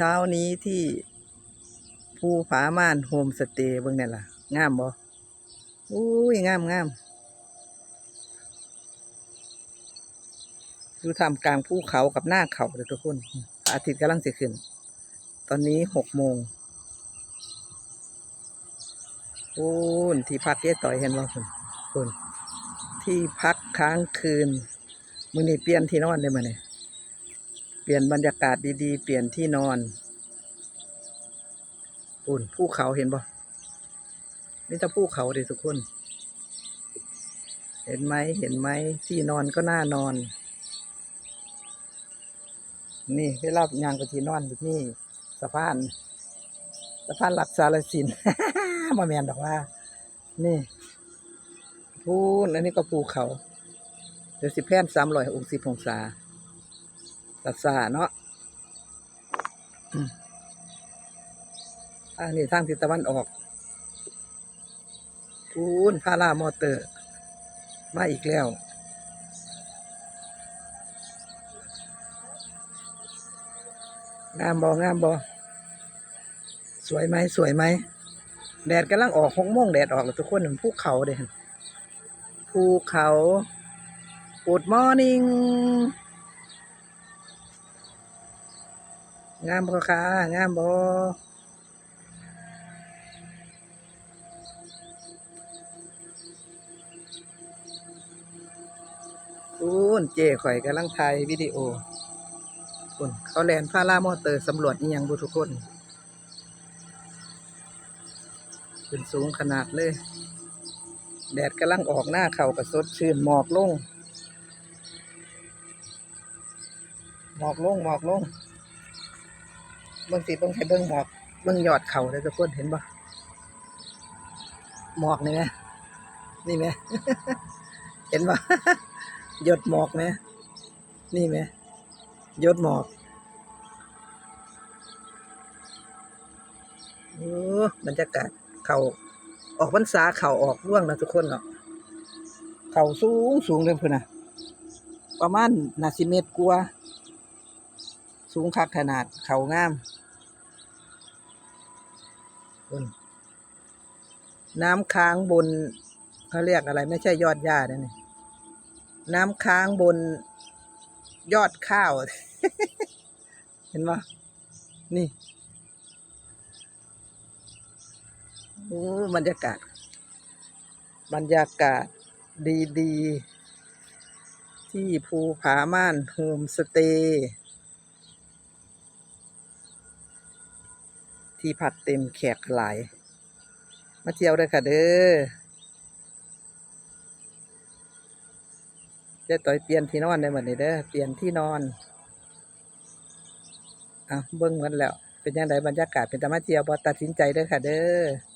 ช้านี้ที่ภูผาม่านโฮมสเตย์เบิ่งนี่ล่ะ งามบ่อุ้ยงามงามอยู่ท่ามกลางภูเขากับหน้าเขาเลยทุกคนอาทิตย์กำลังจะขึ้น ตอนนี้หกโมงโอ้นที่พักเย้ต่อยเห็นบ่คุณคุณที่พักค้างคืนมือนี้เปลี่ยนที่นอนได้มื้อนี้เป ลี่ยนบรรยากาศดีๆ เปลี่ยนที่นอนปุ่นภูเขาเห็นบ่นี่จะภูเขาเด้ทุกคน เห็นไหมเห็นไหมที่นอนก็น่านอน นี่เวลายางไปที่นอนแบบนี่สะพานสะพานหลักสารสินมาแมนดอกว่า นี่พูนอันนี้ก็ภูเขาเดี๋ยวสิแพนสามร้อยองสิบองศา ตัดสาเนาะอันนี้ทางทิศตะวันออกพูนพารามอเตอร์ มาอีกแล้ว งามบองามบอสวยไหมสวยไหม แดดกำลังออกหกโมงแดดออกแล้วทุกคนภูเขาเด้ภูเขาปูด งามบอค่ะ งามบอคุณเจ้ข่อยกำลังถ่ายวิดีโอคนเขาแลนพารามอเตอร์สำรวจอีหยังบุทุกคนขึ้นสูงขนาดเลย แดดกำลังออกหน้าเขากับสดชื่นหมอกลง หมอกลง หมอกลง เบิ่งสิเบิ่งให้เบิ่งหมอกเบิ่งยอดเขาเลยทุกคนเห็นปะหมอกนี่ไหมนี่ไหมเห็นปะหยดหมอกไหมนี่ไหมยศหมอกโอ้บรรยากาศเขาออกพรรษาเขาออกร่วงนะทุกคนเนาะเขาสูงสูงเลยเพื่อนนะประมาณนาสิเมตรกว่า สูงคักขนาดเขางามบนน้ำค้างบนเขาเรียกอะไร ไม่ใช่ยอดหญ้าเนี่ยนี่น้ำค้างบนยอดข้าว เห็นปะนี่โอ้บรรยากาศ บรรยากาศดี ๆ ที่ภูผาม่านโฮมสเตย์ ที่พักเต็มแขกหลาย มาเที่ยวด้วยค่ะเด้อจะต่อยเปลี่ยนที่นอนได้หมดนี้เด้อเปลี่ยนที่นอนอะเบิ่งกันแล้ว เป็นยังไงบรรยากาศเป็นธรรมะเที่ยวบอตัดสินใจเด้อค่ะเด้อ